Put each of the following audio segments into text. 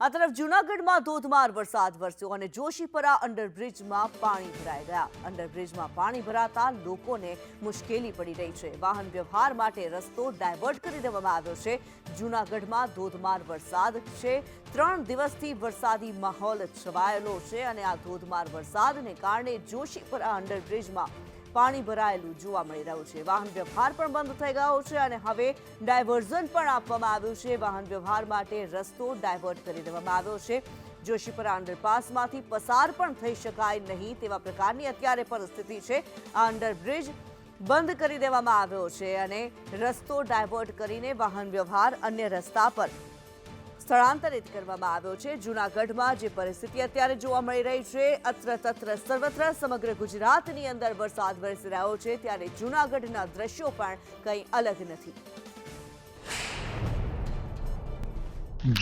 આ તરફ જૂનાગઢમાં ધોધમાર વરસાદ વરસ્યો અને જોશીપરા અંડરબ્રિજમાં પાણી ભરાઈ ગયા. અંડરબ્રિજમાં પાણી ભરાતા લોકોને મુશ્કેલી પડી રહી છે. વાહન વ્યવહાર માટે રસ્તો ડાયવર્ટ કરી દેવામાં આવ્યો છે. જૂનાગઢમાં ધોધમાર વરસાદ છે. ત્રણ દિવસથી વરસાદી માહોલ છવાયેલો છે અને આ ધોધમાર વરસાદને કારણે જોશીપરા અંડરબ્રિજમાં પાણી ભરાયેલું જોવા મળી રહ્યું છે. વાહન વ્યવહાર પણ બંધ થઈ ગયો છે અને હવે ડાયવર્ઝન પણ આપવામાં આવ્યું છે. વાહન વ્યવહાર માટે રસ્તો ડાયવર્ટ કરી દેવામાં આવ્યો છે. જોશીપરા અંડરપાસમાંથી પસાર પણ થઈ શકાય નહીં તેવા પ્રકારની અત્યારે પરિસ્થિતિ છે. આ અંડરબ્રિજ બંધ કરી દેવામાં આવ્યો છે અને રસ્તો ડાયવર્ટ કરીને વાહન વ્યવહાર અન્ય રસ્તા પર સ્થળાંતરિત કરવામાં આવ્યો છે. જૂનાગઢમાં જે પરિસ્થિતિ અત્યારે જોવા મળી રહી છે અત્ર તત્ર સર્વત્ર સમગ્ર ગુજરાતની અંદર વરસાદ વરસી રહ્યો છે, ત્યારે જૂનાગઢના દ્રશ્યો પણ કંઈ અલગ નથી.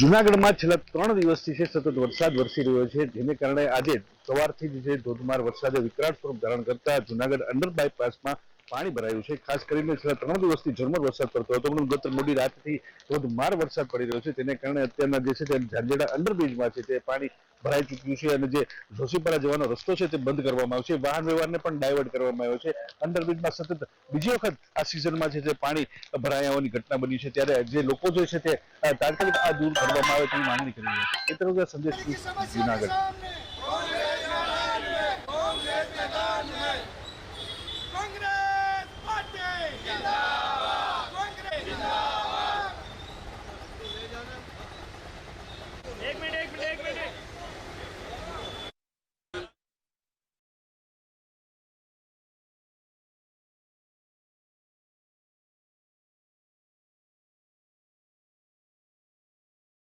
જુનાગઢમાં છેલ્લા ત્રણ દિવસથી છે સતત વરસાદ વરસી રહ્યો છે, જેને કારણે આજે સવારથી જ છે ધોધમાર વરસાદે વિકરાળ સ્વરૂપ ધારણ કરતા જુનાગઢ અંડર બાયપાસમાં પાણી ભરાયું છે. ખાસ કરીને છેલ્લા ત્રણ દિવસથી ઝરમર વરસાદ પડતો હતો. પણ ગત મોડી રાતથી ધોધમાર વરસાદ પડી રહ્યો છે. તેને કારણે અત્યારના જે છે તે ઝાંઝેડા અંડરબ્રિજમાં છે તે પાણી ભરાઈ ચૂક્યું છે અને જે જોશીપરા જવાનો રસ્તો છે તે બંધ કરવામાં આવ્યો છે. વાહન વ્યવહારને પણ ડાયવર્ટ કરવામાં આવ્યો છે. અંડરબ્રિજમાં સતત બીજી વખત આ સિઝનમાં છે તે પાણી ભરાઈ આવવાની ઘટના બની છે. ત્યારે જે લોકો જે છે તે તાત્કાલિક આ દૂર કરવામાં આવે તેની માંગણી કરી રહ્યા છે એ તરફ સંદેશ જુનાગઢ.